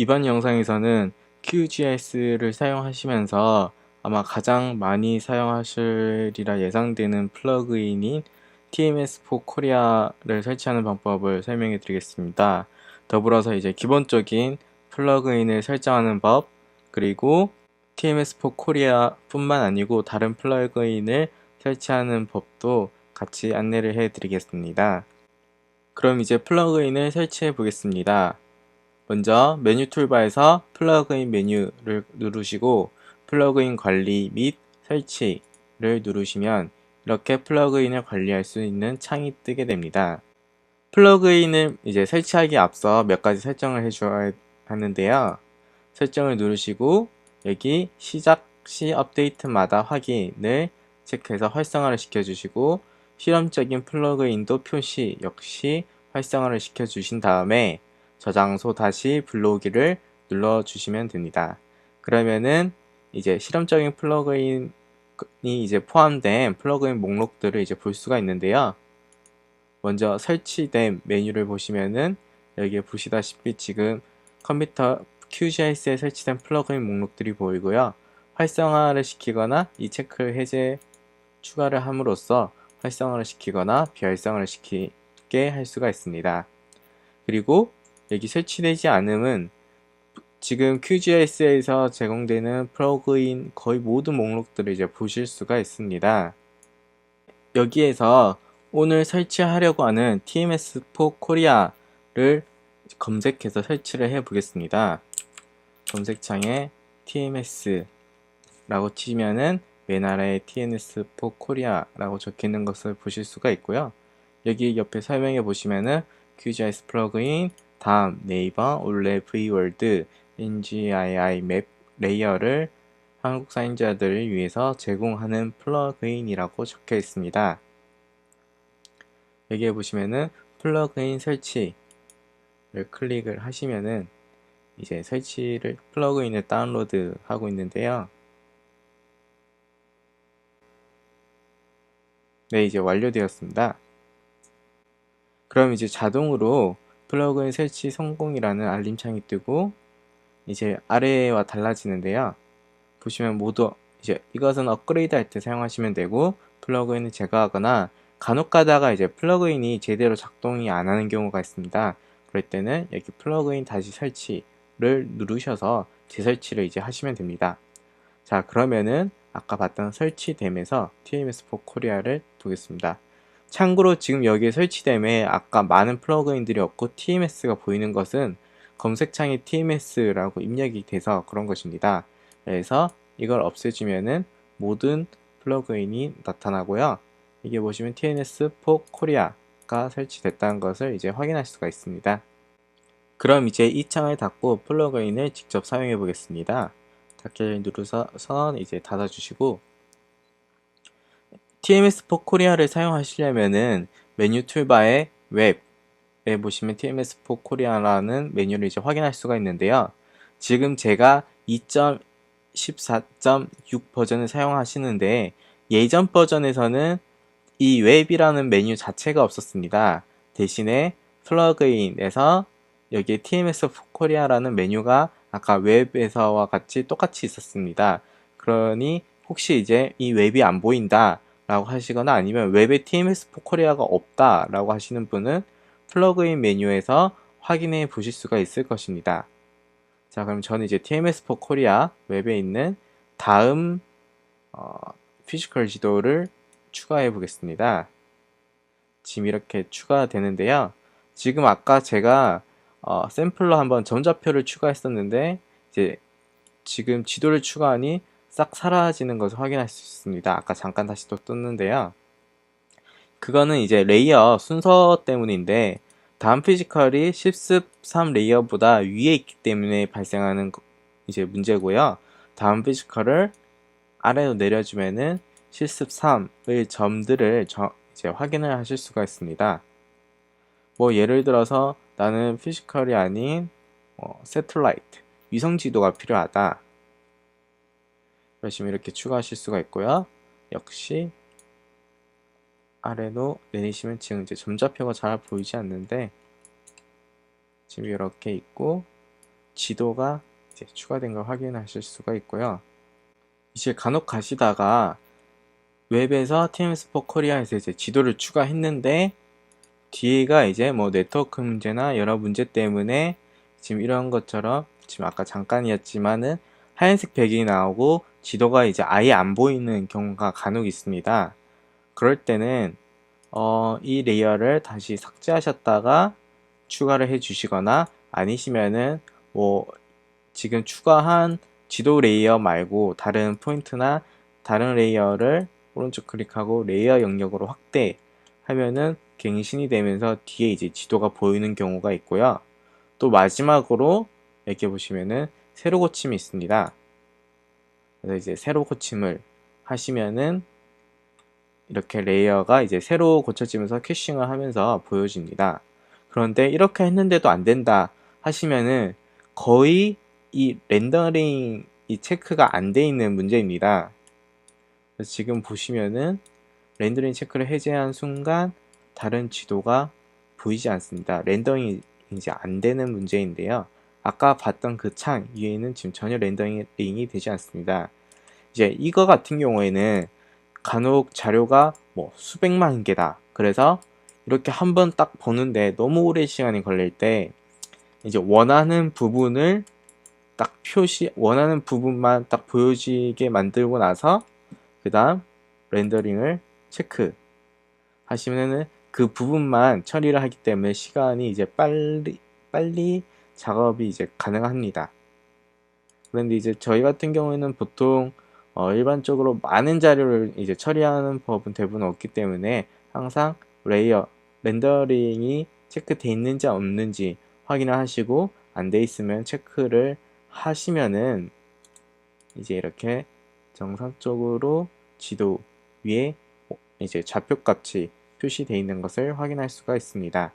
이번 영상에서는 QGIS를 사용하시면서 아마 가장 많이 사용하시리라 예상되는 플러그인인 TMS4 코리아를 설치하는 방법을 설명해 드리겠습니다. 더불어서 이제 기본적인 플러그인을 설정하는 법, 그리고 TMS4 코리아 뿐만 아니고 다른 플러그인을 설치하는 법도 같이 안내를 해 드리겠습니다. 그럼 이제 플러그인을 설치해 보겠습니다. 먼저 메뉴 툴바에서 플러그인 메뉴를 누르시고 플러그인 관리 및 설치를 누르시면 이렇게 플러그인을 관리할 수 있는 창이 뜨게 됩니다. 플러그인을 이제 설치하기 앞서 몇 가지 설정을 해줘야 하는데요. 설정을 누르시고 여기 시작 시 업데이트마다 확인을 체크해서 활성화를 시켜주시고 실험적인 플러그인도 표시 역시 활성화를 시켜주신 다음에 저장소 다시 불러오기를 눌러주시면 됩니다. 그러면은 이제 실험적인 플러그인이 이제 포함된 플러그인 목록들을 이제 볼 수가 있는데요. 먼저 설치된 메뉴를 보시면은 여기에 보시다시피 지금 컴퓨터 QGIS에 설치된 플러그인 목록들이 보이고요. 활성화를 시키거나 이 체크를 해제 추가를 함으로써 활성화를 시키거나 비활성화를 시키게 할 수가 있습니다. 그리고 여기 설치되지 않음은 지금 QGIS에서 제공되는 플러그인 거의 모든 목록들을 이제 보실 수가 있습니다. 여기에서 오늘 설치하려고 하는 TMS4 코리아를 검색해서 설치를 해 보겠습니다. 검색창에 TMS라고 치면은 맨 아래에 TNS4 코리아라고 적혀 있는 것을 보실 수가 있고요. 여기 옆에 설명해 보시면은 QGIS 플러그인 다음 네이버 올레 V월드 NGII 맵 레이어를 한국 사용자들을 위해서 제공하는 플러그인이라고 적혀 있습니다. 여기에 보시면은 플러그인 설치를 클릭을 하시면은 이제 설치를 플러그인을 다운로드 하고 있는데요. 네, 이제 완료되었습니다. 그럼 이제 자동으로 플러그인 설치 성공이라는 알림창이 뜨고 이제 아래와 달라지는데요. 보시면 모두 이제 이것은 업그레이드 할 때 사용하시면 되고 플러그인을 제거하거나 간혹 가다가 이제 플러그인이 제대로 작동이 안 하는 경우가 있습니다. 그럴 때는 여기 플러그인 다시 설치를 누르셔서 재설치를 이제 하시면 됩니다. 자, 그러면은 아까 봤던 설치됨에서 TMS4 코리아를 두겠습니다. 참고로 지금 여기에 설치됨에 아까 많은 플러그인들이 없고 TMS가 보이는 것은 검색창에 TMS라고 입력이 돼서 그런 것입니다. 그래서 이걸 없애주면은 모든 플러그인이 나타나고요. 이게 보시면 TNS4 코리아가 설치됐다는 것을 이제 확인할 수가 있습니다. 그럼 이제 이 창을 닫고 플러그인을 직접 사용해 보겠습니다. 닫기를 누르서 이제 닫아주시고 TMS4 코리아를 사용하시려면은 메뉴 툴바에 웹에 보시면 TMS4 코리아라는 메뉴를 이제 확인할 수가 있는데요. 지금 제가 2.14.6 버전을 사용하시는데 예전 버전에서는 이 웹이라는 메뉴 자체가 없었습니다. 대신에 플러그인에서 여기에 TMS4 코리아라는 메뉴가 아까 웹에서와 같이 똑같이 있었습니다. 그러니 혹시 이제 이 웹이 안 보인다 라고 하시거나 아니면 웹에 TMS4 코리아가 없다 라고 하시는 분은 플러그인 메뉴에서 확인해 보실 수가 있을 것입니다. 자 그럼 저는 이제 TMS4 코리아 웹에 있는 다음 어, 피지컬 지도를 추가해 보겠습니다. 지금 이렇게 추가되는데요. 지금 아까 제가 어, 샘플로 한번 점좌표를 추가했었는데 이제 지금 지도를 추가하니 싹 사라지는 것을 확인할 수 있습니다. 아까 잠깐 다시 또 떴는데요. 그거는 이제 레이어 순서 때문인데 다음 피지컬이 10습 3 레이어보다 위에 있기 때문에 발생하는 이제 문제고요. 다음 피지컬을 아래로 내려주면은 실습 3의 점들을 저, 이제 확인을 하실 수가 있습니다. 뭐 예를 들어서 나는 피지컬이 아닌 어, 세틀라이트 위성 지도가 필요하다. 그러시면 이렇게 추가하실 수가 있고요. 역시 아래로 내리시면 지금 이제 점좌표가 잘 보이지 않는데 지금 이렇게 있고 지도가 이제 추가된 걸 확인하실 수가 있고요. 이제 간혹 가시다가 웹에서 TMS4 코리아에서 이제 지도를 추가했는데 뒤에가 이제 뭐 네트워크 문제나 여러 문제 때문에 지금 이런 것처럼 지금 아까 잠깐이었지만은 하얀색 배경이 나오고 지도가 이제 아예 안 보이는 경우가 간혹 있습니다. 그럴 때는 어, 이 레이어를 다시 삭제하셨다가 추가를 해 주시거나 아니시면은 뭐 지금 추가한 지도 레이어 말고 다른 포인트나 다른 레이어를 오른쪽 클릭하고 레이어 영역으로 확대 하면은 갱신이 되면서 뒤에 이제 지도가 보이는 경우가 있고요. 또 마지막으로 여기 보시면은 세로 고침이 있습니다. 그래서 이제 세로 고침을 하시면은 이렇게 레이어가 이제 새로 고쳐지면서 캐싱을 하면서 보여집니다. 그런데 이렇게 했는데도 안 된다 하시면은 거의 이 렌더링 이 체크가 안 돼 있는 문제입니다. 지금 보시면은 렌더링 체크를 해제한 순간 다른 지도가 보이지 않습니다. 렌더링이 이제 안 되는 문제인데요. 아까 봤던 그 창 위에는 지금 전혀 렌더링이 되지 않습니다. 이제 이거 같은 경우에는 간혹 자료가 뭐 수백만 개다. 그래서 이렇게 한 번 딱 보는데 너무 오래 시간이 걸릴 때 이제 원하는 부분을 딱 표시, 원하는 부분만 딱 보여지게 만들고 나서 그 다음 렌더링을 체크 하시면은 그 부분만 처리를 하기 때문에 시간이 이제 빨리, 빨리 작업이 이제 가능합니다. 그런데 이제 저희 같은 경우에는 보통 어, 일반적으로 많은 자료를 이제 처리하는 법은 대부분 없기 때문에 항상 레이어, 렌더링이 체크돼 있는지 없는지 확인을 하시고 안 돼 있으면 체크를 하시면은 이제 이렇게 정상적으로 지도 위에 이제 좌표 값이 표시되어 있는 것을 확인할 수가 있습니다.